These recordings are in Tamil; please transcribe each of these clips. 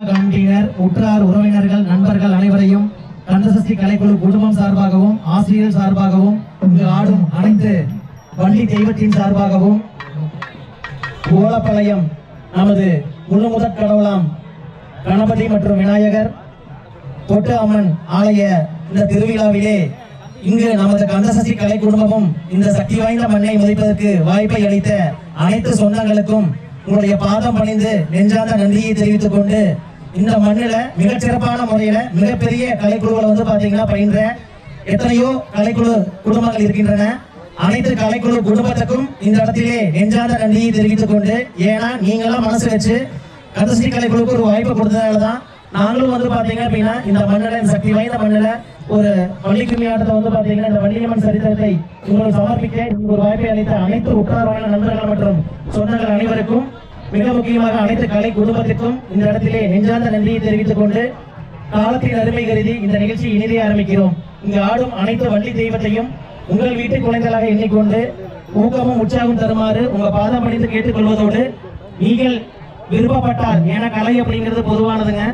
கமிட்டியினர் உற்றார் உறவினர்கள் நண்பர்கள் அனைவரையும் கந்தசஷ்டி கலைக்குழு குடும்பம் சார்பாகவும் ஆசிரியர் சார்பாகவும் இங்கு ஆடும் அனைத்து வள்ளி தெய்வத்தின் சார்பாகவும் ஓலப்பாளையம் நமது முழு முதற் கடவுளாம் கணபதி மற்றும் விநாயகர் தொட்டு அம்மன் ஆலய இந்த திருவிழாவிலே இங்கு நமது கந்தசஷ்டி கலை குடும்பமும் இந்த சக்தி வாய்ந்த மண்ணை முதிப்பதற்கு வாய்ப்பை அளித்த அனைத்து சொந்தங்களுக்கும் உங்களுடைய பாதம் பணிந்து நெஞ்சார்ந்த நன்றியை தெரிவித்துக் கொண்டு இந்த மண்ணில மிகச்சிறப்பான சிறப்பான முறையில மிகப்பெரிய கலைக்குழுவை வந்து பாத்தீங்கன்னா பயின்ற எத்தனையோ கலைக்குழு குடும்பங்கள் இருக்கின்றன. அனைத்து கலைக்குழு குடும்பத்துக்கும் இந்த இடத்திலே நெஞ்சார்ந்த நன்றியை தெரிவித்துக் கொண்டு ஏன்னா நீங்களாம் மனசு வச்சு கதசி கலைக்குழுக்கு ஒரு வாய்ப்பு கொடுத்ததால தான் நாங்களும் வந்து பாத்தீங்க அப்படின்னா இந்த மண்ணில இந்த சக்தி வாய்ந்த மண்ணில ஒரு வள்ளிக்கும்மி ஆட்டத்தை வந்து பாத்தீங்கன்னா இந்த வள்ளியம்மன் சரித்திரத்தை உங்களுக்கு சமர்ப்பிக்க ஒரு வாய்ப்பை அளித்த அனைத்து உற்றார்வான நண்பர்கள் மற்றும் சொந்தங்கள் அனைவருக்கும் மிக முக்கியமாக அனைத்து கலை குடும்பத்திற்கும் இந்த இடத்திலே நெஞ்சார்ந்த நன்றியை தெரிவித்துக் கொண்டு காலத்தின் அருமை கருதி இந்த நிகழ்ச்சி இனிதே ஆரம்பிக்கிறோம். இங்கு ஆடும் அனைத்து வள்ளி தெய்வத்தையும் உங்கள் வீட்டு குழந்தைகளாக எண்ணிக்கொண்டு ஊக்கமும் உற்சாகம் தருமாறு உங்க பாதம் பணிந்து கேட்டுக்கொள்வதோடு நீங்கள் விருப்பப்பட்டார் ஏன்னா கலை அப்படிங்கிறது பொதுவானதுங்க.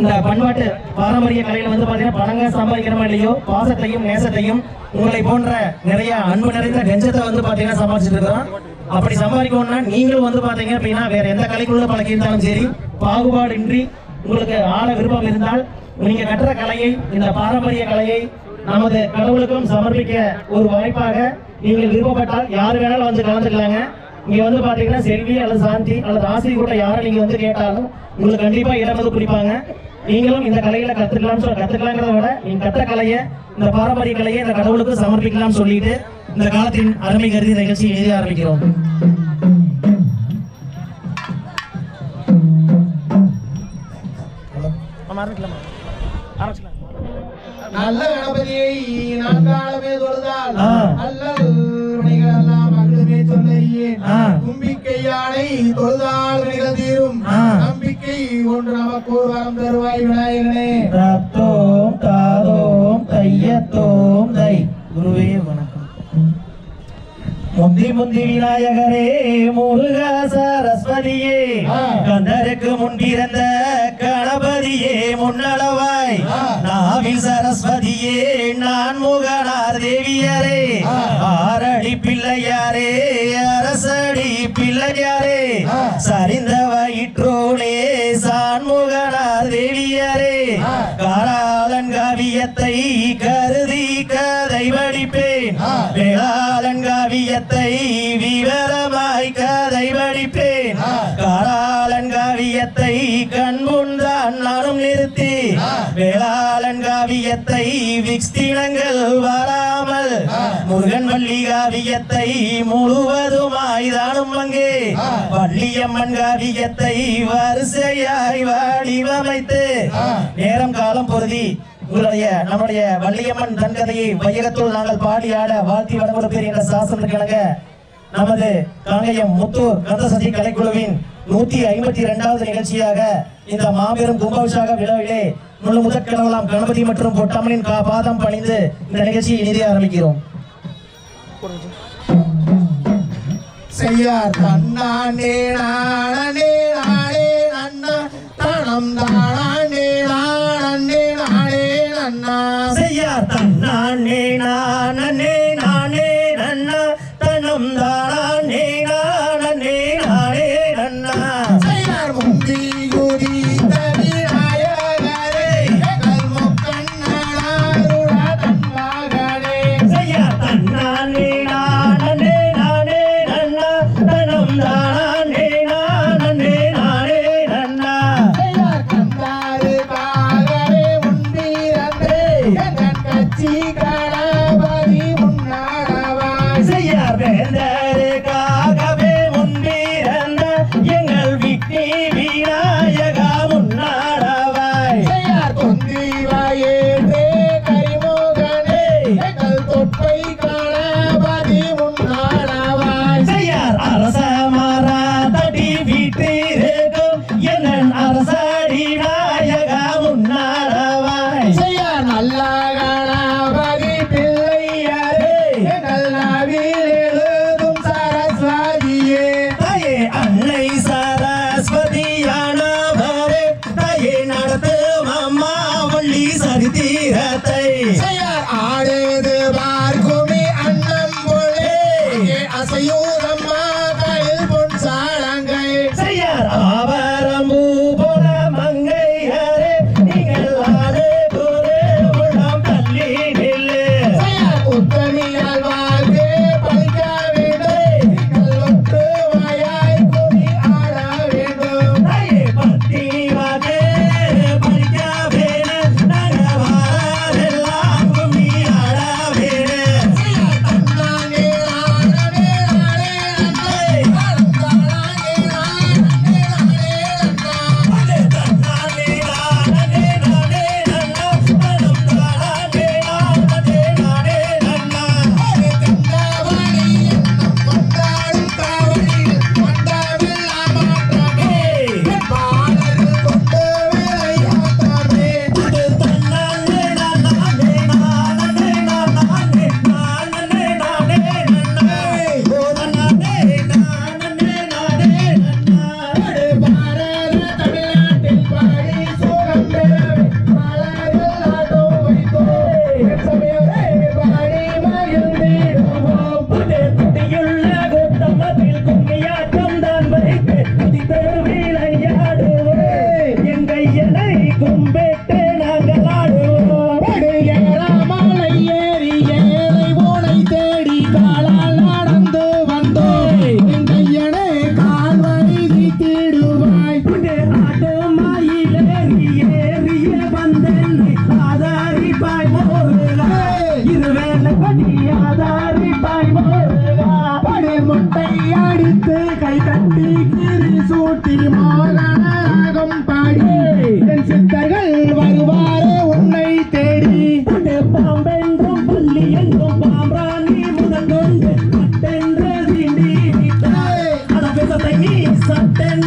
இந்த பண்பாட்டு பாரம்பரிய கலையில வந்து பாத்தீங்கன்னா பணங்க சம்பாதிக்கிறோமோ இல்லையோ பாசத்தையும் நேசத்தையும் உங்களை போன்ற நிறைய அன்பு நிறைந்த நெஞ்சத்தை வந்து பாத்தீங்கன்னா சம்பாதிச்சுட்டு இருக்கிறோம். அப்படி சம்பாதிக்கணும்னா நீங்களும் வந்து பாத்தீங்க அப்படின்னா வேற எந்த கலைக்குள்ள பழக்கி இருந்தாலும் சரி பாகுபாடின்றி உங்களுக்கு ஆள விருப்பம் இருந்தால் நீங்க கட்டுற கலையை இந்த பாரம்பரிய கலையை நமது கடவுளுக்கும் சமர்ப்பிக்க ஒரு வாய்ப்பாக நீங்கள் விருப்பப்பட்டால் யார் வேணாலும் வந்து கலந்துக்கலாங்க. இங்க வந்து பாத்தீங்கன்னா செல்வி அல்லது சாந்தி அல்லது ஆசிரியர் கூட யாரும் நீங்க வந்து கேட்டாலும் உங்களுக்கு கண்டிப்பா இடம் வந்து குறிப்பாங்க நீங்களும் இந்த கலைகளை கத்துக்கலாம்னு சொல்ல கத்துக்கலாங்கிறத விட நீங்க கற்ற கலையை இந்த பாரம்பரிய கலையை இந்த கடவுளுக்கு சமர்ப்பிக்கலாம்னு சொல்லிட்டு இந்த காலத்தின் அருமை கருதி இந்த நிகழ்ச்சியை எழுதி ஆரம்பிக்கிறோம் நல்ல கணபதியை நான்காலமே தொழுதால். அல்லல் வினைகளெல்லாம் அங்குமே சொல்லறியேன் ஆ. தும்பிக்கை யானை தொழுதால் ஒன்று நமக்கு வரம் தருவாய் விநாயகனே தத்தோம் தாதோம் தையத்தோம் தை குருவே வணக்கம் முந்தி முந்தி விநாயகரே முருக சரஸ்வதியே. கந்தருக்கு முன்பிறந்த கணபதியே முன்னளவாய். நாவில் சரஸ்வதியே நான் முகனார் தேவியரே. ஆரடி பிள்ளையாரே அரசடி பிள்ளையாரே. சரிந்த வயிற்றோனே சான்முகனார் தேவியரே ஆ. காலாளன் காவியத்தை கருதி கதை படிப்பேன். வேளாளன் காவியத்தை விவரமாய் கதை படிப்பேன் ஆ. காலாளன் காவியத்தை கண்முன்தான் நானும் நிறுத்தி. வேளாளன் காவியத்தை விக்ஸ்தினங்கள் வராமல். முருகன் வள்ளி காவியத்தை முழுவதுமாய் தானும் அங்கே. வள்ளியம்மன் காவியத்தை வரிசையாய் வடிவமைத்து. நேரம் காலம் பொருதி உங்களுடைய நம்முடைய வள்ளியம்மன் தன்கதையை வையகத்துள் நாங்கள் பாடி ஆட வாழ்த்தி வடமுறை என்ற சாசனத்துக்கு நமது காங்கயம் முத்தூர் கந்தசதி கலைக்குழுவின் நூத்தி ஐம்பத்தி இரண்டாவது நிகழ்ச்சியாக இந்த மாபெரும் கும்பாபிஷாக விழாவிலே முழு முதற் கணபதி மற்றும் பொட்டமனின் பாதம் பணிந்து இந்த நிகழ்ச்சியை நிதி ஆரம்பிக்கிறோம். செய்யார் தன்னானே நானே நானே அண்ணா தனம் தானே நானே நானே அண்ணா செய்யார் தன்னானே நானே ஆடு நீ சட்டன